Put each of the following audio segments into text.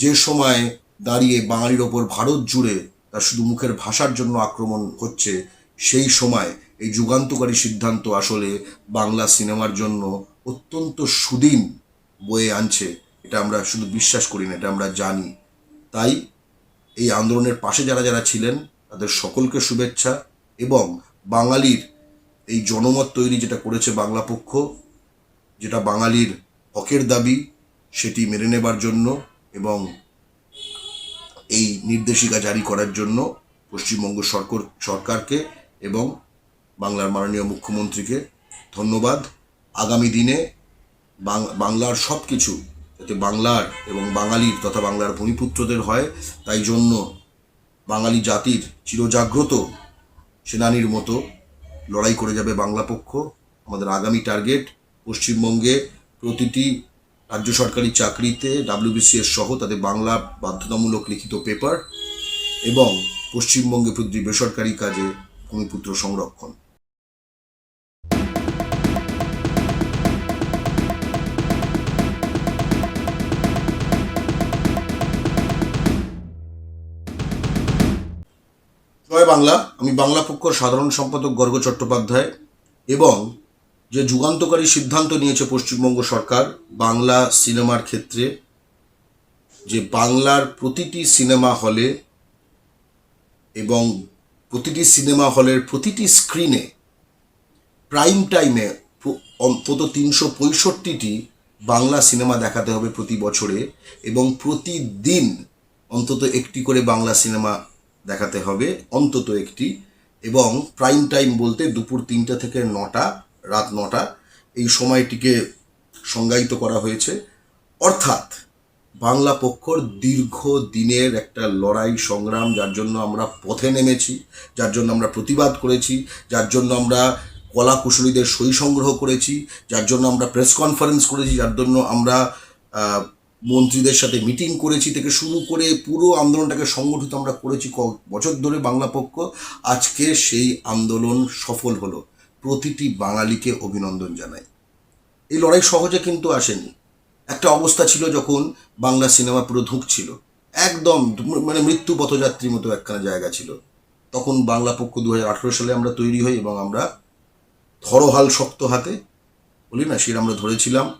যে সময় দাঁড়িয়ে বাঙালির ওপর ভারত জুড়ে তার শুধু মুখের ভাষার জন্য আক্রমণ হচ্ছে, সেই সময় এই যুগান্তকারী সিদ্ধান্ত আসলে বাংলা সিনেমার জন্য অত্যন্ত সুদিন বয়ে আনছে, এটা আমরা শুধু বিশ্বাস করি না, এটা আমরা জানি। তাই এই আন্দোলনের পাশে যারা যারা ছিলেন, তাদের সকলকে শুভেচ্ছা এবং বাঙালির এই জনমত তৈরি যেটা করেছে বাংলা পক্ষ, যেটা বাঙালির হকের দাবি, সেটি মেনে নেবার জন্য এবং এই নির্দেশিকা জারি করার জন্য পশ্চিমবঙ্গ সরকার, সরকারকে এবং বাংলার মাননীয় মুখ্যমন্ত্রীকে ধন্যবাদ। আগামী দিনে বাংলার সব কিছু যাতে বাংলার এবং বাঙালির তথা বাংলার ভূমিপুত্রদের হয়, তাই জন্য বাঙালি জাতির চিরজাগ্রত সেনানির মতো লড়াই করে যাবে বাংলা পক্ষ। আমাদের আগামী টার্গেট পশ্চিমবঙ্গে প্রতিটি রাজ্য সরকারি চাকরিতে ডাব্লিউবিসিএস সহ তাদের বাংলা বাধ্যতামূলক লিখিত পেপার এবং পশ্চিমবঙ্গে প্রতিটি বেসরকারি কাজে ভূমিপুত্র সংরক্ষণ। জয় বাংলা, আমি বাংলা পক্ষর সাধারণ সম্পাদক গর্গ চট্টোপাধ্যায় এবং যে যুগান্তকারী সিদ্ধান্ত নিয়েছে পশ্চিমবঙ্গ সরকার বাংলা সিনেমার ক্ষেত্রে, যে বাংলার প্রতিটি সিনেমা হলে এবং প্রতিটি সিনেমা হলের প্রতিটি স্ক্রিনে প্রাইম টাইমে অন্তত তিনশো পঁয়ষট্টিটি বাংলা সিনেমা দেখাতে হবে প্রতি বছরে এবং প্রতিদিন অন্তত একটি করে বাংলা সিনেমা দেখাতে হবে, অন্তত একটি এবং প্রাইম টাইম বলতে দুপুর তিনটা থেকে নটা রাত নটা, এই সময়টিকে সংজ্ঞায়িত করা হয়েছে। অর্থাৎ বাংলা পক্ষর দীর্ঘ দিনের একটা লড়াই সংগ্রাম, যার জন্য আমরা পথে নেমেছি, যার জন্য আমরা প্রতিবাদ করেছি, যার জন্য আমরা কলা কুশলীদের সই সংগ্রহ করেছি, যার জন্য আমরা প্রেস কনফারেন্স করেছি, যার জন্য আমরা মন্ত্রীদের সাথে মিটিং করেছি থেকে শুরু করে পুরো আন্দোলনটাকে সংগঠিত আমরা করেছি ক বছর ধরে বাংলা পক্ষ। আজকে সেই আন্দোলন সফল হলো। প্রতিটি বাঙালিকে অভিনন্দন জানাই। এই লড়াই সহজে কিন্তু আসেনি। একটা অবস্থা ছিল যখন বাংলা সিনেমা পুরো ধুঁকছিল। একদম মানে মৃত্যু পথযাত্রীর মতো একখানা জায়গা ছিল। তখন বাংলা পক্ষ দু হাজার আঠেরো সালে আমরা তৈরি হই এবং আমরা ধরোহাল শক্ত হাতে, বলি না, সেটা আমরা ধরেছিলাম।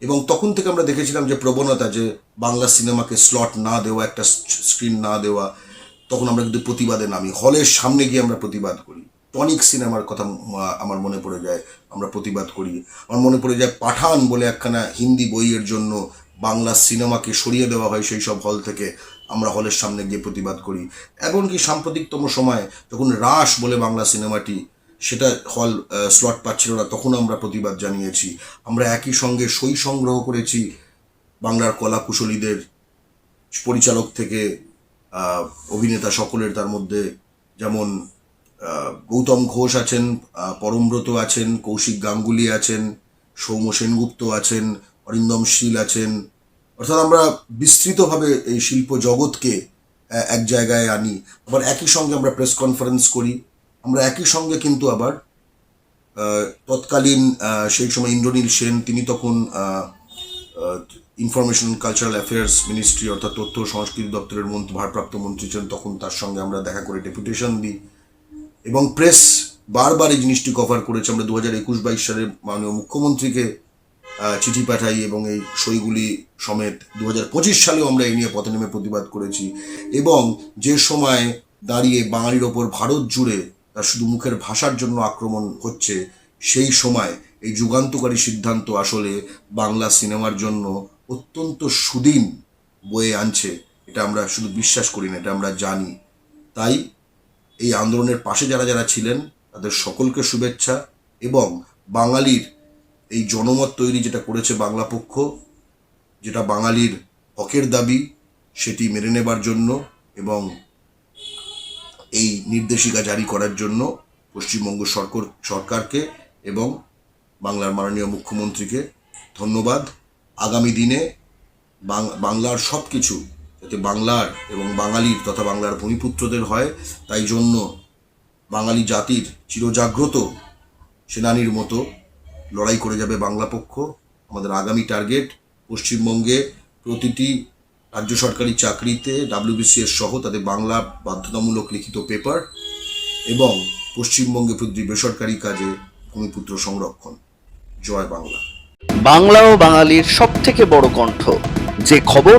এবং তখন থেকে আমরা দেখেছিলাম যে প্রবণতা যে বাংলা সিনেমাকে স্লট না দেওয়া, একটা স্ক্রিন না দেওয়া, তখন আমরা কিন্তু প্রতিবাদে নামি। হলের সামনে গিয়ে আমরা প্রতিবাদ করি। টনিক সিনেমার কথা আমার মনে পড়ে যায়, আমরা প্রতিবাদ করি। আমার মনে পড়ে যায় পাঠান বলে একখানা হিন্দি বইয়ের জন্য বাংলা সিনেমাকে সরিয়ে দেওয়া হয় সেই সব হল থেকে আমরা হলের সামনে গিয়ে প্রতিবাদ করি। এমনকি সাম্প্রতিকতম সময় যখন রাস বলে বাংলা সিনেমাটি, সেটা হল স্লট পাচ্ছিল না, তখন আমরা প্রতিবাদ জানিয়েছি। আমরা একই সঙ্গে সই সংগ্রহ করেছি বাংলার কলা কুশলীদের পরিচালক থেকে অভিনেতা সকলের তার মধ্যে, যেমন গৌতম ঘোষ আছেন পরমব্রত আছেন, কৌশিক গাঙ্গুলি আছেন, সৌম্য সেনগুপ্ত আছেন, অরিন্দম শীল আছেন। অর্থাৎ আমরা বিস্তৃতভাবে এই শিল্প জগৎকে এক জায়গায় আনি। আবার একই সঙ্গে আমরা প্রেস কনফারেন্স করি। আমরা একই সঙ্গে কিন্তু আবার তৎকালীন সেই সময় ইন্দ্রনীল সেন, তিনি তখন ইনফরমেশন কালচারাল অ্যাফেয়ার্স মিনিস্ট্রি অর্থাৎ তথ্য সংস্কৃতি দপ্তরের মন্ত্রী, ভারপ্রাপ্ত মন্ত্রী ছিলেন, তখন তার সঙ্গে আমরা দেখা করে ডেপুটেশন দিই। এবং প্রেস বারবার এই জিনিসটি কভার করেছে। আমরা দু হাজার একুশ বাইশ সালে মাননীয় মুখ্যমন্ত্রীকে চিঠি পাঠাই এবং এই সইগুলি সমেত দু হাজার পঁচিশ সালেও আমরা এই নিয়ে পথে নেমে প্রতিবাদ করেছি। এবং যে সময় দাঁড়িয়ে বাঙালির ওপর ভারত জুড়ে তার শুধু মুখের ভাষার জন্য আক্রমণ হচ্ছে, সেই সময় এই যুগান্তকারী সিদ্ধান্ত আসলে বাংলা সিনেমার জন্য অত্যন্ত সুদিন বয়ে আনছে। এটা আমরা শুধু বিশ্বাস করি না, এটা আমরা জানি। তাই এই আন্দোলনের পাশে যারা যারা ছিলেন, তাদের সকলকে শুভেচ্ছা এবং বাঙালির এই জনমত তৈরি যেটা করেছে বাংলা পক্ষ, যেটা বাঙালির হকের দাবি, সেটি মেনে নেবার জন্য এবং এই নির্দেশিকা জারি করার জন্য পশ্চিমবঙ্গ সরকার, সরকারকে এবং বাংলার মাননীয় মুখ্যমন্ত্রীকে ধন্যবাদ। আগামী দিনে বাংলার সব কিছু যাতে বাংলার এবং বাঙালির তথা বাংলার ভূমিপুত্রদের হয়। তাই জন্য বাঙালি জাতির চিরজাগ্রত সেনানির মতো লড়াই করে যাবে বাংলা পক্ষ। আমাদের আগামী টার্গেট পশ্চিমবঙ্গে প্রতিটি রাজ্য সরকারি চাকরিতে ডাব্লিউবিসিএস সহ তাদের বাংলা বাধ্যতামূলক লিখিত পেপার এবং পশ্চিমবঙ্গে প্রতি বেসরকারি কাজে ভূমিপুত্র সংরক্ষণ। জয় বাংলা। বাংলা ও বাঙালির সব থেকে বড় কণ্ঠ। যে খবর